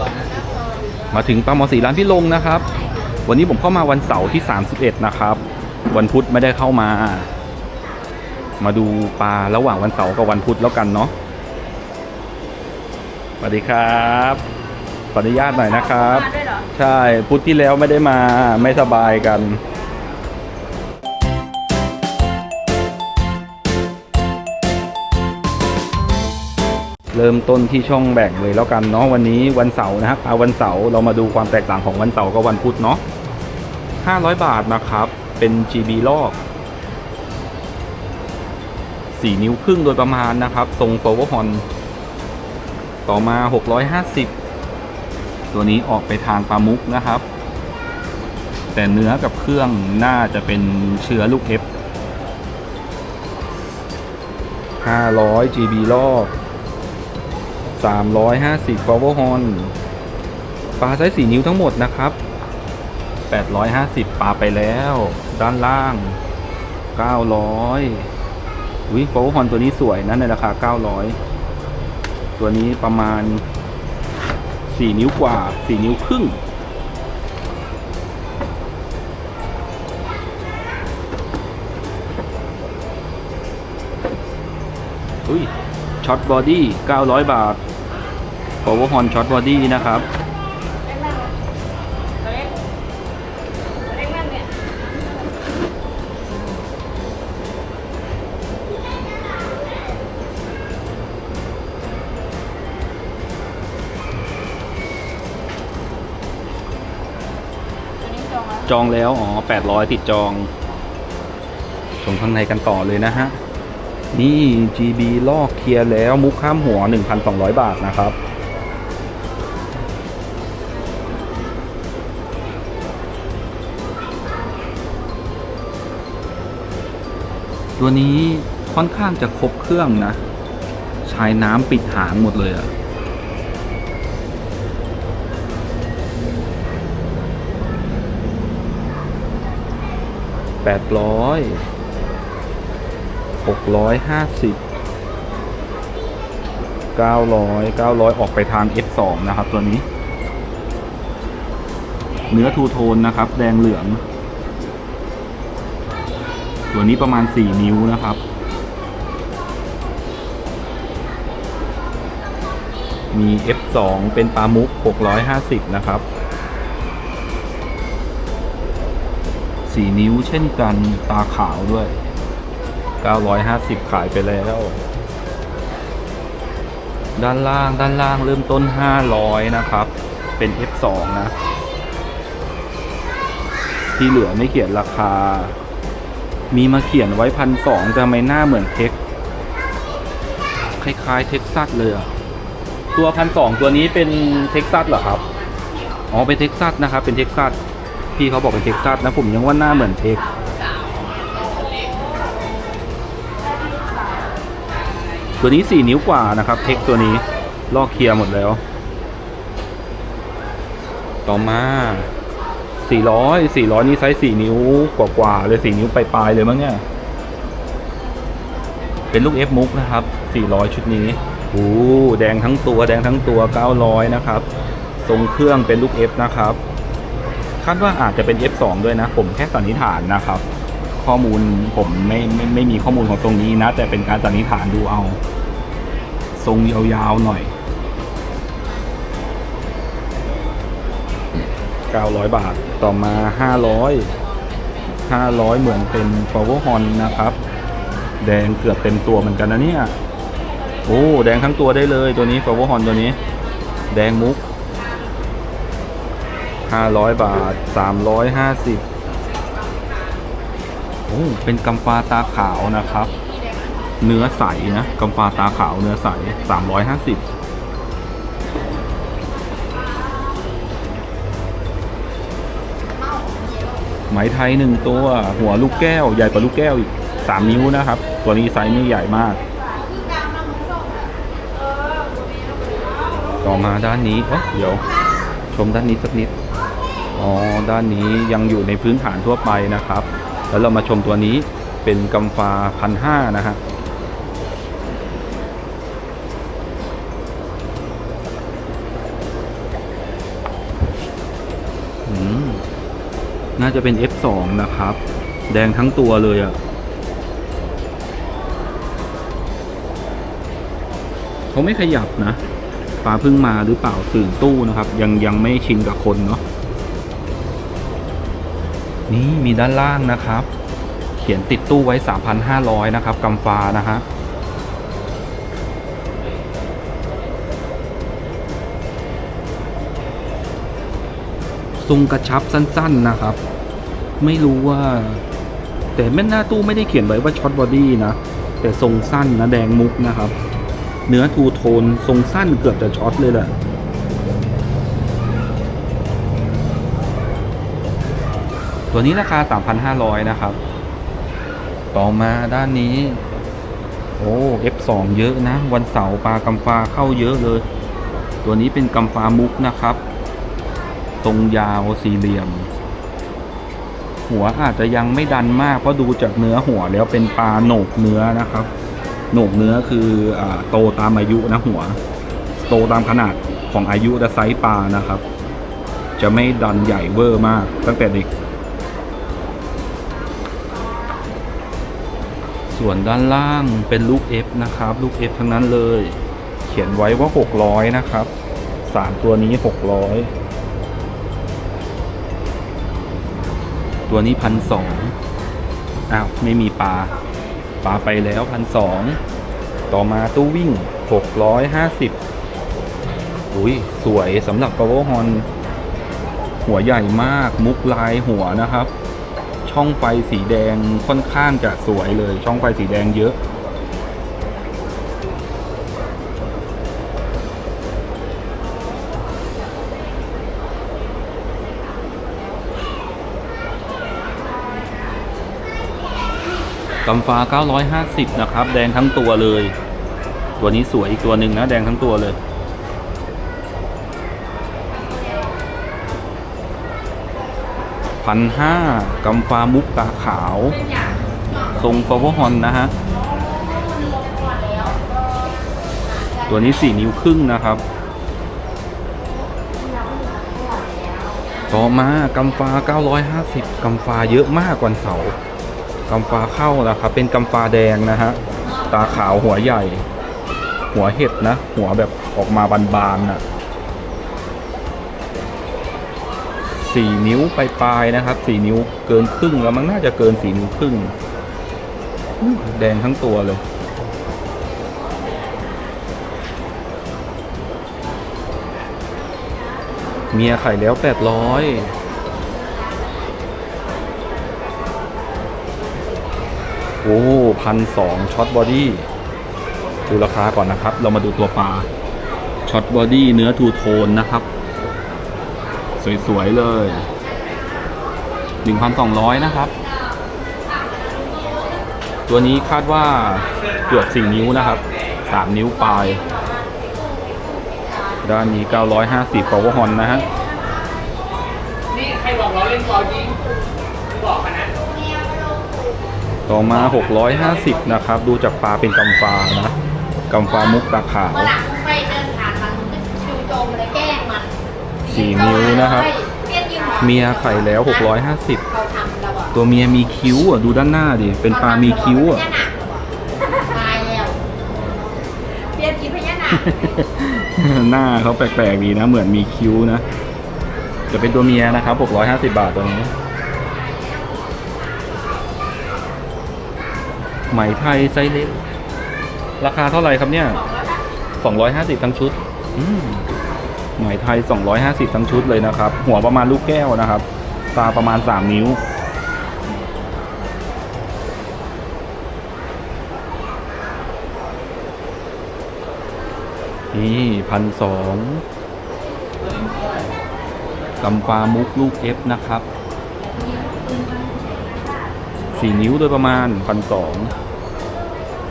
ร้อยห้าสิบมาถึงปลาหมอสีร้านพี่ลงนะครับ วันนี้ผมเข้ามาวันเสาร์ที่ 31 นะครับ วันพุธไม่ได้เข้ามา มาดูปลาระหว่างวันเสาร์กับวันพุธแล้วกันเนาะสวัสดีครับขออนุญาตหน่อยนะครับมาด้วยเหรอใช่พุธที่แล้วไม่ได้มาไม่สบายกัน เริ่มต้นที่ช่องแบ่งเลยแล้วกันเนาะวันนี้วันเสาร์นะครับเอาวันเสาร์เรามาดูความแตกต่างของวันเสาร์กับวันพุธเนาะ500 บาทนะครับ เป็น GB ลอก 4 นิ้วครึ่งโดยประมาณนะครับ ทรง power hon ต่อมา 650 ตัวนี้ออกไปทางปลามุกนะครับ แต่เนื้อกับเครื่องน่าจะเป็นเชื้อลูกเอฟ500 GB รอบ 350 power horn ปลาไซส์4นิ้วทั้งหมดนะครับ 850 ปลาไปแล้ว ด้านล่าง 900อุ้ย power horn ตัวนี้สวยนะในราคา 900 ตัวนี้ประมาณ 4 นิ้วกว่า 4 นิ้วครึ่งอุ้ยช็อตบอดี้ 900 บาท power horn ช็อตบอดี้นะครับจองแล้วจองแล้ว อ๋อ 800 ติดจอง ชมข้างในกันต่อเลยนะฮะ นี่ GB ลอกเคลียร์แล้วมุกข้ามหัว 1,200 บาทนะครับ ตัวนี้ค่อนข้างจะครบเครื่องนะ ใช้น้ำปิดหางหมดเลยอะแปดร้อยหกร้อยห้าสิบเก้าร้อยเก้าร้อยออกไปทาง F2 นะครับตัวนี้ เนื้อทูโทนนะครับ แดงเหลือง ตัวนี้ประมาณ 4 นิ้วนะครับ มี F2 เป็นปลามุก 650 นะครับสี่นิ้วเช่นกันตาขาวด้วย 950 ขายไปแล้ว ด้านล่างด้านล่างเริ่มต้น 500 นะครับ เป็น F2 นะ ที่เหลือไม่เขียนราคา มีมาเขียนไว้พันสองแต่ทำไมหน้าเหมือนเท็ก คล้ายๆเท็กซัสเลยอะตัวพันสองตัวนี้เป็นเท็กซัสเหรอครับ อ๋อ เป็นเท็กซัสนะครับ เป็นเท็กซัส พี่เขาบอกเป็นเท็กซัสนะผมยังว่าหน้าเหมือนเท็ก ตัวนี้4นิ้วกว่านะครับ เท็กตัวนี้ลอกเคลียร์หมดแล้ว ต่อมา 400 400 นี่ไซส์4นิ้วกว่าๆเลย4นิ้วปลายๆเลยมั้งเนี่ย เป็นลูก F มุกนะครับ 400 ชุดนี้โอ้แดงทั้งตัวแดงทั้งตัว 900 นะครับ ทรงเครื่องเป็นลูก F นะครับ คาดว่าอาจจะเป็น F2 ด้วยนะ ผมแค่สันนิษฐานนะครับ ข้อมูลผมไม่ไม่ไม่มีข้อมูลของตรงนี้นะ แต่เป็นการสันนิษฐานดูเอา ทรงยาวๆหน่อย 900 บาท ต่อมา 500 500 เหมือนเป็น power horn นะครับ แดงเกือบเต็มตัวเหมือนกันนะเนี่ย โอ้ แดงทั้งตัวได้เลยตัวนี้ power horn ตัวนี้ แดงมุก 500 บาท 350 โอ้ เป็นกำปาตาขาวนะครับ เนื้อใสนะกำปาตาขาวเนื้อใส 350 ไหมไทยหนึ่งตัว หัวลูกแก้วใหญ่กว่าลูกแก้วอีกสามนิ้วนะครับ ตัวนี้ไซส์ไม่ใหญ่มาก ต่อมาด้านนี้เอ้ยเดี๋ยวชมด้านนี้สักนิด อ๋อ ด้านนี้ยังอยู่ในพื้นฐานทั่วไปนะครับ แล้วเรามาชมตัวนี้เป็นกำฟ้าพันห้านะฮะ น่าจะเป็น F2 นะครับ แดงทั้งตัวเลยอะ่ะเขาไม่ขยับนะปลาเพิ่งมาหรือเปล่าตื่นตู้นะครับ ยังยังไม่ชินกับคนเนาะนี่มีด้านล่างนะครับ เขียนติดตู้ไว้ 3,500 นะครับกำฟ้านะฮะ ทรงกระชับสั้น ๆนะครับ ไม่รู้ว่า แต่แม่หน้าตู้ไม่ได้เขียนไว้ว่าช็อตบอดี้นะ แต่ทรงสั้นนะแดงมุกนะครับ เนื้อทูโทนทรงสั้นเกือบจะช็อตเลยแหละตัวนี้ราคา 3,500 นะครับ ต่อมาด้านนี้ โอ้ F2 เยอะนะ วันเสาร์ปลากำฟ้าเข้าเยอะเลย ตัวนี้เป็นกำฟ้ามุกนะครับ ทรงยาวสี่เหลี่ยม หัวอาจจะยังไม่ดันมากเพราะดูจากเนื้อหัวแล้วเป็นปลาโหนกเนื้อนะครับ โหนกเนื้อคืออโตตามอายุนะหัว โตตามขนาดของอายุและไซส์ปลานะครับ จะไม่ดันใหญ่เวอร์มากตั้งแต่เด็ก ส่วนด้านล่างเป็นลูก F นะครับ ลูก F ทั้งนั้นเลย เขียนไว้ว่า 600 นะครับสามตัวนี้ 600 ตัวนี้พันสองอ้าวไม่มีปลา ปลาไปแล้วพันสองต่อมาตู้วิ่งหกร้อยห้าสิบอุ้ยสวยสำหรับกระโ่วฮอนหัวใหญ่มากมุกลายหัวนะครับ ช่องไฟสีแดงค่อนข้างจะสวยเลย ช่องไฟสีแดงเยอะ กำฟ้า 950 นะครับ แดงทั้งตัวเลย ตัวนี้สวยอีกตัวหนึ่งนะ แดงทั้งตัวเลย พันห้ากำฟ้ามุกตาขาว ทรงฟอร์ฮอนนะฮะ ตัวนี้ 4 นิ้วครึ่งนะครับ ต่อมากำฟ้า 950กำฟ้าเยอะมากกว่าเสาร์ กำฟ้าเข้านะครับ เป็นกำฟ้าแดงนะฮะ ตาขาวหัวใหญ่ หัวเห็ดนะ หัวแบบออกมาบานๆน่ะสี่นิ้วปลายๆนะครับสี่นิ้วเกินครึ่งแล้วมันน่าจะเกินสี่นิ้วครึ่ง แดงทั้งตัวเลย เมียไข่แล้วแปดร้อย โอ้พันสองช็อตบอดี้ดูราคาก่อนนะครับ เรามาดูตัวปลาช็อตบอดี้เนื้อทูโทนนะครับ สวย ๆ เลย 1,200 นะครับ ตัวนี้คาดว่าเกือบ4นิ้วนะครับ 3 นิ้วปลาย ด้านนี้ 950 power h o n นะฮะ นี่ ใครบอกเราเล่นบอลยิงไม่บอกนะ ต่อมา 650 นะครับ ดูจากปลาเป็นกำฟ้านะกำฟ้ามุกตาขาวเมื่อหลังไปเดินผ่านมันก็ชิวโจมเลยแกล้งมันสี่นิ้วนะครับ เรียกยิงหรอเมียไข่แล้ว 650 เขาทำเราอะตัวเมียมีคิ้วอะ ดูด้านหน้าดิ เป็นปลามีคิ้วอะ พญานาคตายแล้วเรียกกินพญานาคหน้าเขาแปลกๆดีนะ เหมือนมีคิ้วนะ จะเป็นตัวเมียนะครับ 650 บาทตัวนี้ ไหมไทยไซส์เล็ก ราคาเท่าไหร่ครับเนี่ย250ทั้งชุดอืมไหมไทย250ทั้งชุดเลยนะครับ หัวประมาณลูกแก้วนะครับ ตาประมาณ3นิ้วนี่พันสองกำปามุกลูกเอฟนะครับ สี่นิ้วโดยประมาณพันสอง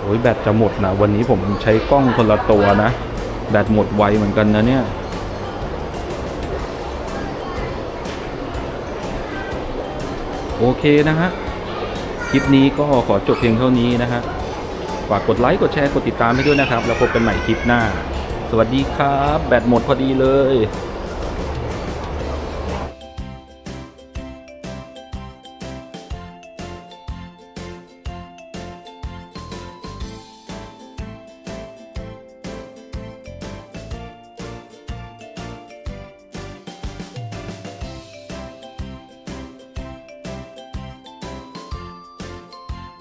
โอ้ยแบตจะหมดนะ วันนี้ผมใช้กล้องคนละตัวนะ แบตหมดไวเหมือนกันนะเนี่ยโอเคนะฮะ คลิปนี้ก็ขอจบเพียงเท่านี้นะฮะ ฝากกดไลค์ กดแชร์ กดติดตามให้ด้วยนะครับ แล้วพบกันใหม่คลิปหน้า สวัสดีครับ แบตหมดพอดีเลย